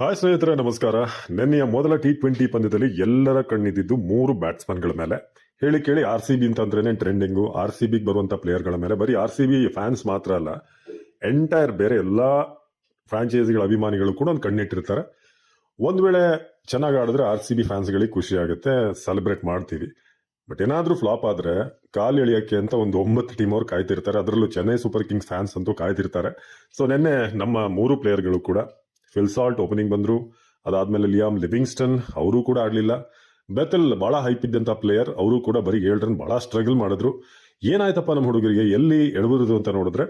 Hi ಸ್ನೇಹಿತರೆ, ನಮಸ್ಕಾರ. ನಿನ್ನೆಯ ಮೊದಲ ಟಿ ಟ್ವೆಂಟಿ ಪಂದ್ಯದಲ್ಲಿ ಎಲ್ಲರ ಕಣ್ಣಿದ್ದು ಮೂರು ಬ್ಯಾಟ್ಸ್ಮನ್ಗಳ ಮೇಲೆ. ಹೇಳಿ ಕೇಳಿ ಆರ್ ಸಿ ಬಿ ಅಂತಂದ್ರೇನೆ ಟ್ರೆಂಡಿಂಗು ಆರ್ ಸಿ ಬಿಗೆ ಬರುವಂಥ ಪ್ಲೇಯರ್ಗಳ ಮೇಲೆ. ಬರೀ ಆರ್ ಸಿ ಬಿ ಫ್ಯಾನ್ಸ್ ಮಾತ್ರ ಅಲ್ಲ ಎಂಟೈರ್ ಬೇರೆ ಎಲ್ಲ ಫ್ರಾಂಚೈಸಿಗಳ ಅಭಿಮಾನಿಗಳು ಕೂಡ ಒಂದು ಕಣ್ಣಿಟ್ಟಿರ್ತಾರೆ. ಒಂದ್ ವೇಳೆ ಚೆನ್ನಾಗಿ ಆಡಿದ್ರೆ ಆರ್ ಸಿ ಬಿ ಫ್ಯಾನ್ಸ್ಗಳಿಗೆ ಖುಷಿ ಆಗುತ್ತೆ ಸೆಲೆಬ್ರೇಟ್ ಮಾಡ್ತೀವಿ. ಬಟ್ ಏನಾದ್ರೂ ಫ್ಲಾಪ್ ಆದ್ರೆ ಕಾಲು ಎಳಿಯಕ್ಕೆ ಅಂತ ಒಂದು ಒಂಬತ್ತು ಟೀಮ್ ಅವ್ರು ಕಾಯ್ತಿರ್ತಾರೆ. ಅದರಲ್ಲೂ ಚೆನ್ನೈ ಸೂಪರ್ ಕಿಂಗ್ಸ್ ಫ್ಯಾನ್ಸ್ ಅಂತೂ ಕಾಯ್ತಿರ್ತಾರೆ. ಸೊ ನಿನ್ನೆ ನಮ್ಮ ಮೂರು ಪ್ಲೇಯರ್ಗಳು ಕೂಡ ಫಿಲ್ಸಾಲ್ಟ್ ಓಪನಿಂಗ್ ಬಂದ್ರು. ಅದಾದ್ಮೇಲೆ ಲಿಯಾಮ್ ಲಿವಿಂಗ್ಸ್ಟನ್ ಅವರು ಕೂಡ ಆಡಲಿಲ್ಲ ಬೆತಲ್ ಬಹಳ ಹೈಪ್ ಇದ್ದಂತ ಪ್ಲೇಯರ್ ಅವರು ಕೂಡ ಬರೀ ಏಳು ರನ್ ಬಹಳ ಸ್ಟ್ರಗಲ್ ಮಾಡಿದ್ರು. ಏನಾಯ್ತಪ್ಪ ನಮ್ಮ ಹುಡುಗರಿಗೆ? ಎಲ್ಲಿ ಎಡಬುದು ಅಂತ ನೋಡಿದ್ರೆ,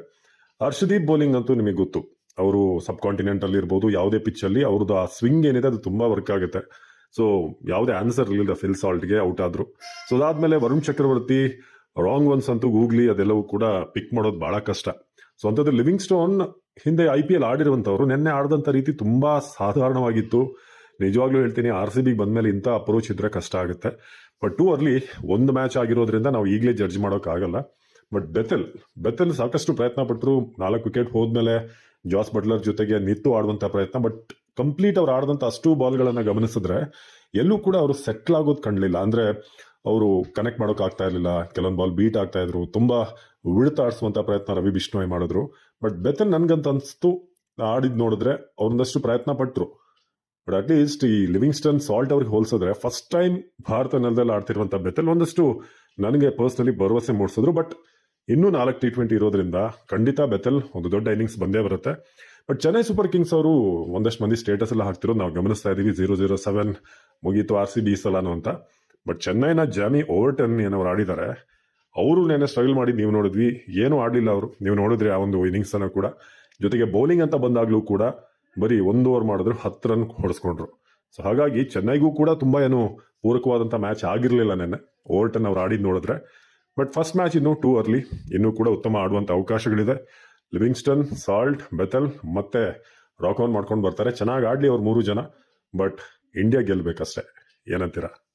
ಹರ್ಷದೀಪ್ ಬೌಲಿಂಗ್ ಅಂತೂ ನಿಮಗೆ ಗೊತ್ತು. ಅವರು ಸಬ್ ಕಾಂಟಿನೆಂಟ್ ಅಲ್ಲಿ ಇರ್ಬೋದು, ಯಾವುದೇ ಪಿಚ್ ಅಲ್ಲಿ. ಅವ್ರದ್ದು ಆ ಸ್ವಿಂಗ್ ಏನಿದೆ, ಅದು ತುಂಬಾ ವರ್ಕ್ ಆಗುತ್ತೆ. ಸೊ ಯಾವುದೇ ಆನ್ಸರ್ ಇರಲಿಲ್ಲ ಫಿಲ್ ಸಾಲ್ಟ್ಗೆ ಔಟ್ ಆದ್ರು. ಸೊ ಅದಾದ್ಮೇಲೆ ವರುಣ್ ಚಕ್ರವರ್ತಿ ರಾಂಗ್ ಒನ್ಸ್ ಅಂತೂ ಗೂಗ್ಲಿ ಅದೆಲ್ಲವೂ ಕೂಡ ಪಿಕ್ ಮಾಡೋದು ಬಹಳ ಕಷ್ಟ. ಸೊ ಅಂಥದ್ದು ಲಿವಿಂಗ್ ಸ್ಟೋನ್ ಹಿಂದೆ ಐ ಪಿ ಎಲ್ ಆಡಿರುವಂತವ್ರು ನಿನ್ನೆ ಆಡಿದಂಥ ರೀತಿ ತುಂಬಾ ಸಾಧಾರಣವಾಗಿತ್ತು. ನಿಜವಾಗ್ಲೂ ಹೇಳ್ತೀನಿ ಆರ್ ಸಿ ಬಿಗೆ ಬಂದಮೇಲೆ ಇಂಥ ಅಪ್ರೋಚ್ ಇದ್ರೆ ಕಷ್ಟ ಆಗುತ್ತೆ. ಬಟ್ ಟೂ ಅರ್ಲಿ ಒಂದು ಮ್ಯಾಚ್ ಆಗಿರೋದ್ರಿಂದ ನಾವು ಈಗಲೇ ಜಡ್ಜ್ ಮಾಡೋಕ್ಕಾಗಲ್ಲ. ಬಟ್ ಬೆತಲ್ ಬೆತಲ್ ಸಾಕಷ್ಟು ಪ್ರಯತ್ನ ಪಟ್ಟರು ನಾಲ್ಕು ವಿಕೆಟ್ ಹೋದ್ಮೇಲೆ ಜಾಸ್ ಬಟ್ಲರ್ ಜೊತೆಗೆ ನಿತ್ತು ಆಡುವಂತ ಪ್ರಯತ್ನ. ಬಟ್ ಕಂಪ್ಲೀಟ್ ಅವ್ರು ಆಡಿದಂಥ ಅಷ್ಟು ಬಾಲ್ಗಳನ್ನು ಗಮನಿಸಿದ್ರೆ ಎಲ್ಲೂ ಕೂಡ ಅವರು ಸೆಟ್ಲ್ ಆಗೋದು ಕಾಣಲಿಲ್ಲ ಅಂದ್ರೆ ಅವರು ಕನೆಕ್ಟ್ ಮಾಡೋಕೆ ಆಗ್ತಾ ಇರಲಿಲ್ಲ. ಕೆಲವೊಂದು ಬಾಲ್ ಬೀಟ್ ಆಗ್ತಾ ಇದ್ರು. ತುಂಬಾ ಉಳಿತಾಡಿಸುವಂಥ ಪ್ರಯತ್ನ ರವಿ ಬಿಷ್ಣೋಯ್ ಮಾಡಿದ್ರು. ಬಟ್ ಬೆತನ್ ನನ್ಗಂತ ಅನಿಸ್ತು, ಆಡಿದ್ ನೋಡಿದ್ರೆ ಅವ್ರೊಂದಷ್ಟು ಪ್ರಯತ್ನ ಪಟ್ರು. ಬಟ್ ಅಟ್ಲೀಸ್ಟ್ ಈ ಲಿವಿಂಗ್ಸ್ಟನ್ ಸಾಲ್ಟ್ ಅವ್ರಿಗೆ ಹೋಲಿಸಿದ್ರೆ ಫಸ್ಟ್ ಟೈಮ್ ಭಾರತ ನೆಲದಲ್ಲಿ ಆಡ್ತಿರುವಂಥ ಬೆತಲ್ ಒಂದಷ್ಟು ನನಗೆ ಪರ್ಸನಲಿ ಭರವಸೆ ಮೂಡಿಸಿದ್ರು. ಬಟ್ ಇನ್ನೂ ನಾಲ್ಕು ಟಿ ಟ್ವೆಂಟಿ ಇರೋದ್ರಿಂದ ಖಂಡಿತ ಬೆತಲ್ ಒಂದು ದೊಡ್ಡ ಇನ್ನಿಂಗ್ಸ್ ಬಂದೇ ಬರುತ್ತೆ. ಬಟ್ ಚೆನ್ನೈ ಸೂಪರ್ ಕಿಂಗ್ಸ್ ಅವರು ಒಂದಷ್ಟು ಮಂದಿ ಸ್ಟೇಟಸ್ ಎಲ್ಲ ಹಾಕ್ತಿರೋದು ನಾವು ಗಮನಿಸ್ತಾ ಇದ್ದೀವಿ ಜೀರೋ ಜೀರೋ ಸೆವೆನ್ ಮುಗೀತು ಆರ್ ಸಿ ಬಿ ಸಲಾನು ಅಂತ. ಬಟ್ ಚೆನ್ನೈನ ಜಾಮಿ ಓವರ್ ಟೆನ್ ಏನವ್ರು ಆಡಿದ್ದಾರೆ ಅವರು ನೆನೆ ಸ್ಟ್ರಗಲ್ ಮಾಡಿ ನೀವು ನೋಡಿದ್ವಿ. ಏನು ಆಡಲಿಲ್ಲ ಅವರು. ನೀವು ನೋಡಿದ್ರಿ ಆ ಒಂದು ಇನ್ನಿಂಗ್ಸ್ ಅನ್ನ ಕೂಡ. ಜೊತೆಗೆ ಬೌಲಿಂಗ್ ಅಂತ ಬಂದಾಗ್ಲೂ ಕೂಡ ಬರೀ ಒಂದು ಓವರ್ ಮಾಡಿದ್ರು, ಹತ್ತು ರನ್ ಹೊಡೆಸ್ಕೊಂಡ್ರು. ಸೊ ಹಾಗಾಗಿ ಚೆನ್ನೈಗೂ ಕೂಡ ತುಂಬಾ ಏನು ಪೂರಕವಾದಂತ ಮ್ಯಾಚ್ ಆಗಿರಲಿಲ್ಲ ಓವರ್ ಟೆನ್ ಅವ್ರು ಆಡಿದ್ ನೋಡಿದ್ರೆ. ಬಟ್ ಫಸ್ಟ್ ಮ್ಯಾಚ್ ಇನ್ನು ಟೂ ಅರ್ಲಿ ಇನ್ನೂ ಕೂಡ ಉತ್ತಮ ಆಡುವಂತ ಅವಕಾಶಗಳಿದೆ. ಲಿವಿಂಗ್ಸ್ಟನ್, ಸಾಲ್ಟ್, ಬೆತಲ್ ಮತ್ತೆ ರಾಕ್ ಆನ್ ಮಾಡ್ಕೊಂಡು ಬರ್ತಾರೆ. ಚೆನ್ನಾಗಿ ಆಡಲಿ ಅವ್ರು ಮೂರು ಜನ ಬಟ್ ಇಂಡಿಯಾ ಗೆಲ್ಲಬೇಕಷ್ಟೇ ಏನಂತೀರಾ?